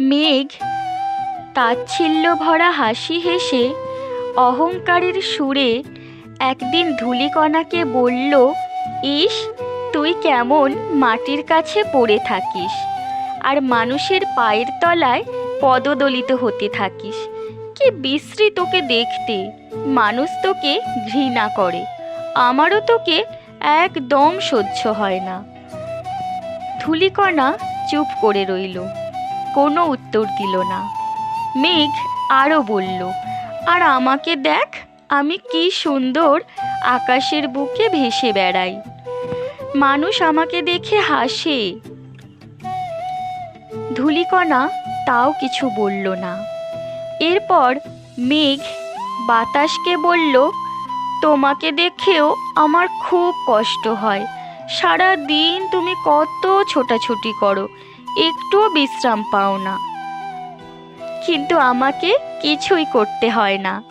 মেঘ তাচ্ছিল্য ভরা হাসি হেসে অহংকারের সুরে একদিন ধুলিকণাকে বলল, ইস, তুই কেমন মাটির কাছে পড়ে থাকিস আর মানুষের পায়ের তলায় পদদলিত হতে থাকিস। কি বিশ্রী তোকে দেখতে। মানুষ তোকে ঘৃণা করে। আমারও তোকে একদম সহ্য হয় না। ধুলিকণা চুপ করে রইল। কোনো উত্তর দিল না। মেঘ আরও বলল, আর আমাকে দেখ, আমি কি সুন্দর আকাশের বুকে ভেসে বেড়াই। মানুষ আমাকে দেখে হাসে। ধুলিকণা তাও কিছু বলল না। এরপর মেঘ বাতাসকে বলল, তোমাকে দেখেও আমার খুব কষ্ট হয়। সারা দিন তুমি কত ছোটাছুটি করো। একটুও বিশ্রাম পাও না। কিন্তু আমাকে কিছুই করতে হয় না।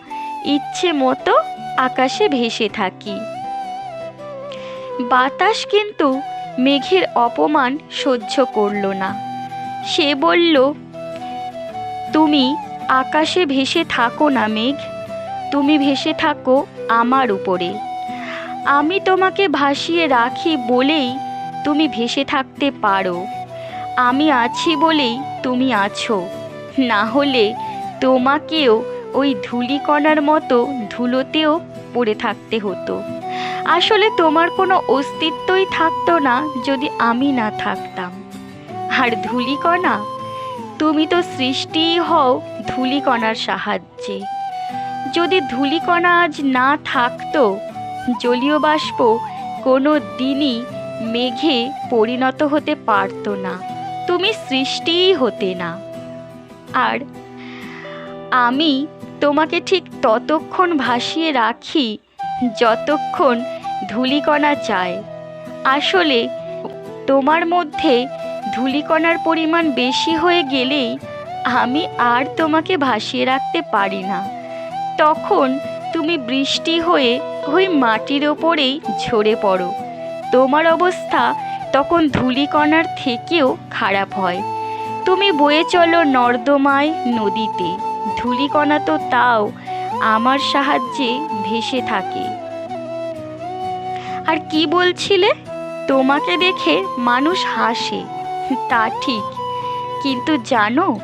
ইচ্ছে মতো আকাশে ভেসে থাকি। বাতাস কিন্তু মেঘের অপমান সহ্য করল না। সে বলল, তুমি আকাশে ভেসে থাকো না মেঘ। তুমি ভেসে থাকো আমার উপরে। আমি তোমাকে ভাসিয়ে রাখি বলেই তুমি ভেসে থাকতে পারো। আমি আছি বলেই তুমি আছো। না হলে তোমাকেও ওই ধূলিকণার মতো ধুলোতেও পড়ে থাকতে হতো। আসলে তোমার কোনো অস্তিত্বই থাকতো না যদি আমি না থাকতাম। আর ধূলিকণা, তুমি তো সৃষ্টিই হও ধূলিকণার সাহায্যে। যদি ধূলিকণা আজ না থাকতো, জলীয় বাষ্প কোনো দিনই মেঘে পরিণত হতে পারতো না। তুমি সৃষ্টিই হতে না। আর আমি তোমাকে ঠিক ততক্ষণ ভাসিয়ে রাখি যতক্ষণ ধূলিকণা চায়। আসলে তোমার মধ্যে ধূলিকণার পরিমাণ বেশি হয়ে গেলেই আমি আর তোমাকে ভাসিয়ে রাখতে পারি না। তখন তুমি বৃষ্টি হয়ে ওই মাটির ওপরেই ঝরে পড়ো। তোমার অবস্থা তখন ধূলিকণার থেকেও খারাপ হয়। তুমি বয়ে চলো নর্দমায় নদীতে। ধূলিকণা তো তাও আমার সাহায্যে ভেসে থাকে। আর কি বলছিলে? তোমাকে দেখে মানুষ হাসে। তা ঠিক। কিন্তু জানো,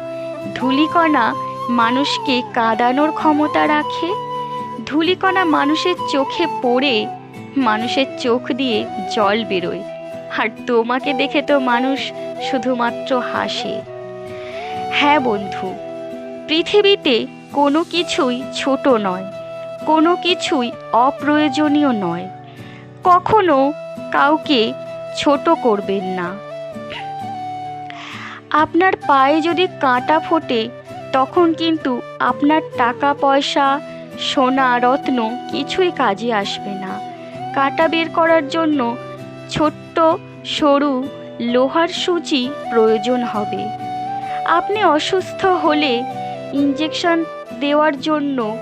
ধূলিকণা মানুষকে কাঁদানোর ক্ষমতা রাখে। ধূলিকণা মানুষের চোখে পড়ে, মানুষের চোখ দিয়ে জল বেরোয়। আর তোমাকে দেখে তো মানুষ শুধুমাত্র হাসে। হ্যাঁ বন্ধু, পৃথিবীতে কোনো কিছুই ছোট নয়, কোনো কিছুই অপ্রয়োজনীয় নয়। কখনো কাউকে ছোট করবেন না। আপনার পায়ে যদি কাঁটা ফোটে, তখন কিন্তু আপনার টাকা, পয়সা, সোনা, রত্ন কিছুই কাজে আসবে না। কাঁটা বের করার জন্য ছোট্ট, সরু লোহার সূচি প্রয়োজন হবে। আপনি অসুস্থ হলে ইঞ্জেকশন দেওয়ার জন্য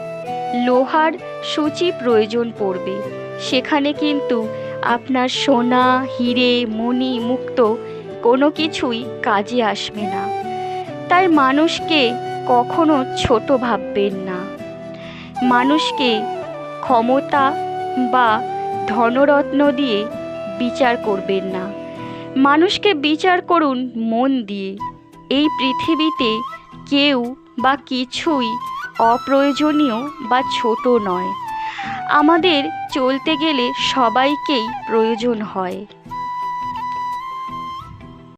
লোহার সূচি প্রয়োজন পড়বে। সেখানে কিন্তু আপনার সোনা, হিরে, মণি মুক্ত কোনো কিছুই কাজে আসবে না। তাই মানুষকে কখনো ছোট ভাববেন না। মানুষকে ক্ষমতা বা ধনরত্ন দিয়ে বিচার করবেন না। মানুষকে বিচার করুন মন দিয়ে। এই পৃথিবীতে কেউ বা কিছুই অপ্রয়োজনীয় বা ছোট নয়। আমাদের চলতে গেলে সবাইকেই প্রয়োজন হয়।